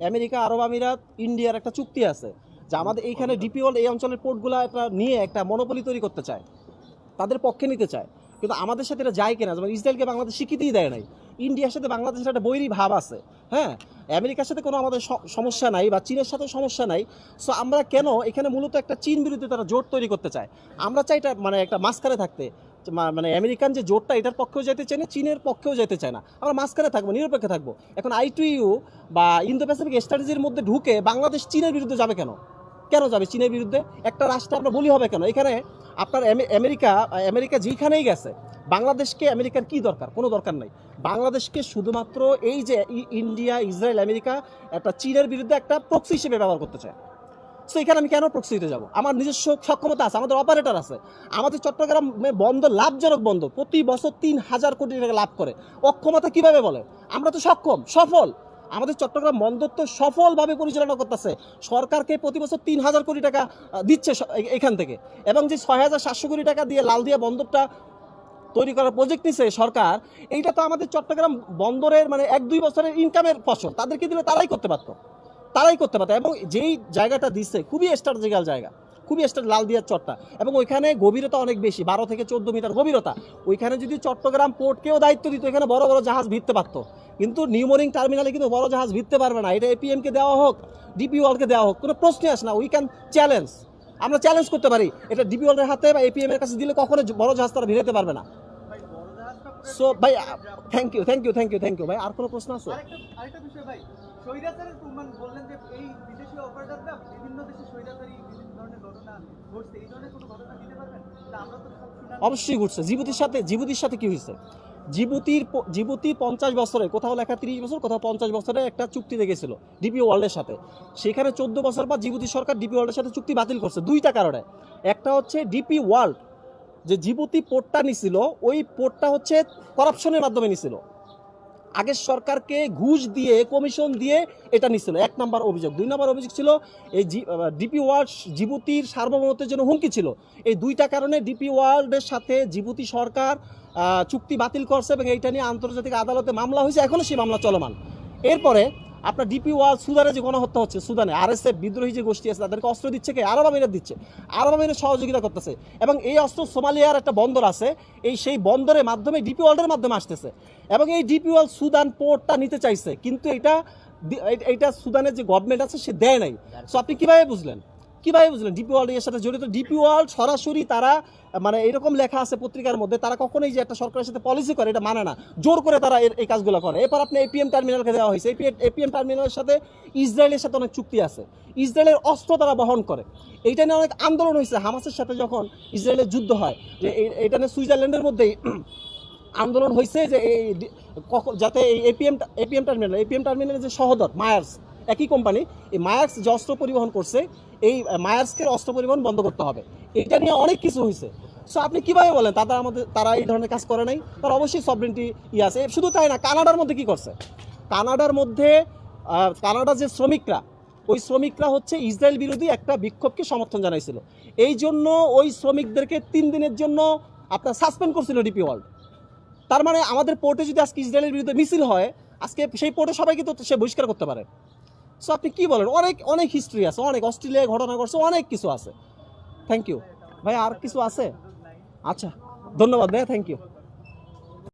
America, আরব আমিরাত, ইন্ডিয়ার একটা চুক্তি আছে যে আমাদের এইখানে ডিপি ওয়ার্ল্ড এই অঞ্চলের পোর্টগুলো একটা নিয়ে একটা মনোপলি তৈরি করতে চায়। তাদের পক্ষে নিতে চায়। কিন্তু আমাদের সাথে এটা যায় কিনা? যেমন ইসরায়েলকে বাংলাদেশ স্বীকৃতিই দেয় নাই। ইন্ডিয়ার সাথে বাংলাদেশের একটা বৈরী ভাব আছে। হ্যাঁ? আমেরিকার সাথে কোনো আমাদের সমস্যা নাই বা চীনের সাথে সমস্যা নাই। সো আমরা কেন এখানে মূলত একটা চীন বিরুদ্ধে তারা জোট তৈরি করতে চায়? আমরা চাই এটা মানে একটা মাঝখানে থাকতে। মানে আমেরিকান যে জোটটা, এটার পক্ষেও যেতে চায় না, চীনের পক্ষেও যেতে চায় না। আমরা মাঝখানে থাকব, নিরপেক্ষে থাকব। এখন আই টু বা ইন্দো প্যাসিফিক স্ট্র্যাটেজির মধ্যে ঢুকে বাংলাদেশ চীনের বিরুদ্ধে যাবে কেন? কেন যাবে চীনের বিরুদ্ধে? একটা রাষ্ট্র আমরা বলি হবে কেন? এখানে আপনার আমেরিকা আমেরিকা যেখানেই গেছে, বাংলাদেশকে আমেরিকার কি দরকার? কোনো দরকার নাই। বাংলাদেশকে শুধুমাত্র এই যে ইন্ডিয়া, ইসরায়েল, আমেরিকা, একটা চীনের বিরুদ্ধে একটা প্রক্সি হিসেবে ব্যবহার করতে চায়। সো এখানে আমি কেন প্রক্সি দিতে যাব? আমার নিজস্ব সক্ষমতা আছে, আমাদের অপারেটর আছে। আমাদের চট্টগ্রামে বন্ধ, লাভজনক বন্ধ। প্রতি বছর তিন হাজার কোটি টাকা লাভ করে। অক্ষমতা কীভাবে বলে? আমরা তো সক্ষম, সফল। আমাদের চট্টগ্রাম বন্দর তো সফলভাবে পরিচালনা করতেছে। সরকারকে প্রতি বছর তিন হাজার কোটি টাকা দিচ্ছে এখান থেকে। এবং যে ছয় হাজার সাতশো কোটি টাকা দিয়ে লাল দিয়া বন্দরটা তৈরি করার প্রজেক্ট নিছে সরকার, এইটা তো আমাদের চট্টগ্রাম বন্দরের মানে এক দুই বছরের ইনকামের ফসল। তাদেরকে দিলে তারাই করতে পারতো। তারাই করতে পারতো। এবং যেই জায়গাটা দিচ্ছে, খুবই স্ট্র্যাটেজিক্যাল জায়গা, খুবই স্টার লাল দিয়ার চট্টা এবং ওইখানে গভীরতা অনেক বেশি, বারো থেকে চোদ্দ মিটার গভীরতা। ওইখানে যদি চট্টগ্রাম পোর্টকেও দায়িত্ব দিত এখানে বড় বড় জাহাজ ভিড়তে পারতো। কিন্তু নিউমোরিং টার্মিনালে কিন্তু বড় জাহাজ ভিড়তে পারবে না। এটা এপিএমকে দেওয়া হোক ডিপি ওয়ার্ল্ডকে দেওয়া হোক, কোনো প্রশ্নই আসে না। উই ক্যান চ্যালেঞ্জ আমরা চ্যালেঞ্জ করতে পারি। এটা ডিপি ওয়ার্ল্ডের হাতে বা এপিএম এর কাছে দিলে কখনো বড় জাহাজ তারা ভিড়াতে পারবে না। সো ভাই thank you thank you thank you thank you ভাই আর কোনো প্রশ্ন আছে? আরেকটা আরেকটা বিষয় ভাই স্বৈরাচারের প্রমাণ বললেন যে এই বিদেশি অপারেটররা বিভিন্ন দেশে স্বৈরাচারী বিভিন্ন ধরনের ঘটনা ঘটছে এই ধরনের কোনো ঘটনা দিতে পারবেন? আমরা তো অবশ্যই ঘুরছে জিবুতির সাথে জিবুতির সাথে কি হয়েছে? জিবুতির জিবুতি পঞ্চাশ বছরে কোথাও লেখা তিরিশ বছর কোথাও পঞ্চাশ বছরে একটা চুক্তি দেখেছিল ডিপি ওয়ার্ল্ডের সাথে। সেখানে চোদ্দ বছর পর জিবুতি সরকার ডিপি ওয়ার্ল্ডের সাথে চুক্তি বাতিল করছে দুইটা কারণে। একটা হচ্ছে ডিপি ওয়ার্ল্ড যে জিবুতি পোর্টটা নিছিল, ওই পোর্টটা হচ্ছে করাপশনের মাধ্যমে নিছিল। আগের সরকারকে ঘুষ দিয়ে, কমিশন দিয়ে এটা নিছিল। এক নাম্বার অভিযোগ। দুই নাম্বার অভিযোগ ছিল, এই ডিপি ওয়ার্ল্ড জিবুতির সার্বভৌমত্বের জন্য হুমকি ছিল। এই দুইটা কারণে ডিপি ওয়ার্ল্ডের সাথে জিবুতি সরকার চুক্তি বাতিল করছে এবং এইটা নিয়ে আন্তর্জাতিক আদালতে মামলা হয়েছে। এখনও সেই মামলা চলমান। এরপরে আপনার ডিপি ওয়াল সুদানে যে গণহত্যা হচ্ছে, সুদানে আর আরএসএফ বিদ্রোহী যে গোষ্ঠী আছে, তাদেরকে অস্ত্র দিচ্ছে কে? আরব আমিরাত দিচ্ছে। আরব আমিরাত সহযোগিতা করতেছে। এবং এই অস্ত্র সোমালিয়ার একটা বন্দর আছে, এই সেই বন্দরের মাধ্যমে ডিপি ওয়ার্ল্ডের মাধ্যমে আসতেছে। এবং এই ডিপি ওয়াল সুদান পোর্টটা নিতে চাইছে, কিন্তু এটা এটা এইটা সুদানের যে গভর্নমেন্ট আছে, সে দেয় নাই। সো আপনি কীভাবে বুঝলেন? কীভাবে বুঝলেন? ডিপি ওয়ার্ল্ড এর সাথে জড়িত। ডিপি ওয়ার্ল্ড সরাসরি তারা মানে এরকম লেখা আছে পত্রিকার মধ্যে, তারা কখনোই যে একটা সরকারের সাথে পলিসি করে, এটা মানে না। জোর করে তারা এই কাজগুলো করে। এরপর আপনি এপিএম টার্মিনালকে দেওয়া হয়েছে। এপিএম টার্মিনালের সাথে ইসরায়েলের সাথে অনেক চুক্তি আছে। ইসরায়েলের অস্ত্র তারা বহন করে। এইটা নিয়ে অনেক আন্দোলন হয়েছে। হামাসের সাথে যখন ইসরায়েলের যুদ্ধ হয়, যে এইটা নিয়ে সুইজারল্যান্ডের মধ্যেই আন্দোলন হয়েছে যে এই যাতে এই এপিএম এপিএম টার্মিনাল এপিএম টার্মিনালের যে সহদর, মায়ার্স একই কোম্পানি এই মায়ার্স যে অস্ত্র পরিবহন করছে, এই মায়ার্সকে অস্ত্র পরিবহন বন্ধ করতে হবে। এটা নিয়ে অনেক কিছু হয়েছে। সো আপনি কীভাবে বলেন, তারা আমাদের, তারা এই ধরনের কাজ করে নাই? তারা অবশ্যই সবরিনটি ই আছে। শুধু তাই না, কানাডার মধ্যে কি করছে? কানাডার মধ্যে কানাডার যে শ্রমিকরা, ওই শ্রমিকরা হচ্ছে ইসরায়েল বিরোধী একটা বিক্ষোভকে সমর্থন জানাইছিল। এই জন্য ওই শ্রমিকদেরকে তিন দিনের জন্য আপনার সাসপেন্ড করছিল ডিপি ওয়ার্ল্ড তার মানে আমাদের পোর্টে যদি আজকে ইসরায়েলের বিরুদ্ধে মিছিল হয়, আজকে সেই পোর্টে সবাইকে তো সে বহিষ্কার করতে পারে। সো আপনি কি বলেন? অনেক অনেক হিস্ট্রি আছে, অনেক। অস্ট্রেলিয়ায় ঘটনা ঘটছে, অনেক কিছু আছে। থ্যাংক ইউ ভাই, আর কিছু আছে? আচ্ছা ধন্যবাদ ভাই থ্যাংক ইউ